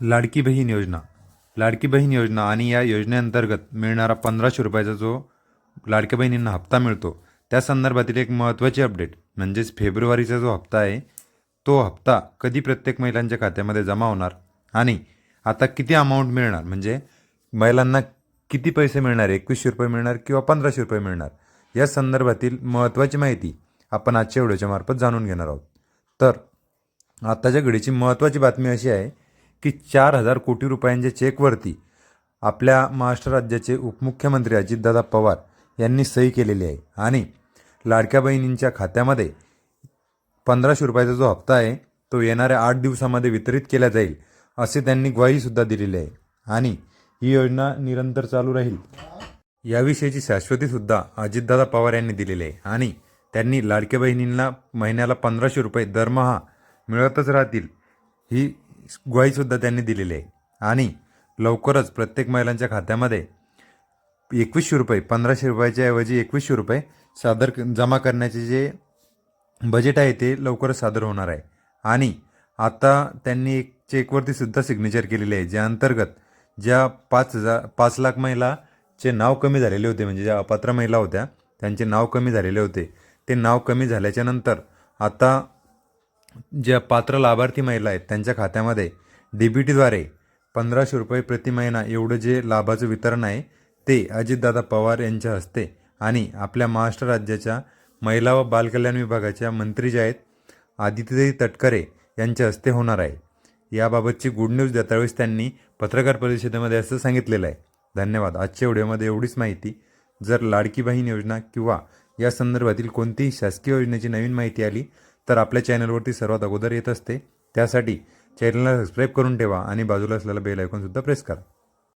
लाडकी बहीण योजना. लाडकी बहीण योजना आणि या योजनेअंतर्गत मिळणारा पंधराशे रुपयाचा जो लाडक्या बहिणींना हप्ता मिळतो त्या संदर्भातील एक महत्त्वाची अपडेट म्हणजेच फेब्रुवारीचा जो हप्ता आहे तो हप्ता कधी प्रत्येक महिलांच्या खात्यामध्ये जमा होणार आणि आता किती अमाऊंट मिळणार? म्हणजे महिलांना किती पैसे मिळणार? एकवीसशे रुपये मिळणार किंवा पंधराशे रुपये मिळणार? या संदर्भातील महत्त्वाची माहिती आपण आजच्या व्हिडिओच्या मार्फत जाणून घेणार आहोत. तर आत्ताच्या घडीची महत्त्वाची बातमी अशी आहे की चार हजार कोटी रुपयांच्या चेकवरती आपल्या महाराष्ट्र राज्याचे उपमुख्यमंत्री अजितदादा पवार यांनी सही केलेली आहे. आणि लाडक्या बहिणींच्या खात्यामध्ये पंधराशे रुपयाचा जो हप्ता आहे तो येणाऱ्या आठ दिवसामध्ये वितरित केला जाईल असे त्यांनी ग्वाहीसुद्धा दिलेली आहे. आणि ही योजना निरंतर चालू राहील याविषयीची शाश्वतीसुद्धा अजितदादा पवार यांनी दिलेली आहे. आणि त्यांनी लाडक्या बहिणींना महिन्याला पंधराशे रुपये दरमहा मिळतच राहतील ही ग्वाहीसुद्धा त्यांनी दिलेली आहे. आणि लवकरच प्रत्येक महिलांच्या खात्यामध्ये एकवीसशे रुपये पंधराशे रुपयाच्या ऐवजी एकवीसशे रुपये सादर जमा करण्याचे जे बजेट आहे ते लवकरच सादर होणार आहे. आणि आता त्यांनी एक चेकवरती सुद्धा सिग्नेचर केलेली आहे ज्या अंतर्गत ज्या पाच हजार पाच लाख महिलाचे नाव कमी झालेले होते म्हणजे ज्या अपात्र महिला होत्या त्यांचे नाव कमी झालेले होते. ते नाव कमी झाल्याच्यानंतर आता ज्या पात्र लाभार्थी महिला आहेत त्यांच्या खात्यामध्ये डी बी टीद्वारे पंधराशे रुपये प्रति महिना एवढं जे लाभाचं वितरण आहे ते अजितदादा पवार यांच्या हस्ते आणि आपल्या महाराष्ट्र राज्याच्या महिला व बालकल्याण विभागाच्या मंत्री ज्या आहेत आदित्यताई तटकरे यांच्या हस्ते होणार आहे. याबाबतची गुड न्यूज देता वेळेस त्यांनी पत्रकार परिषदेमध्ये असं सांगितलेलं आहे. धन्यवाद. आजच्या व्हिडिओमध्ये एवढीच माहिती. जर लाडकी बहीण योजना किंवा या संदर्भातील कोणतीही शासकीय योजनेची नवीन माहिती आली तर आपल्या चॅनलवरती सर्वात अगोदर येत असते. त्यासाठी चॅनलला सबस्क्राईब करून ठेवा आणि बाजूला असलेला बेल आयकॉनसुद्धा प्रेस करा.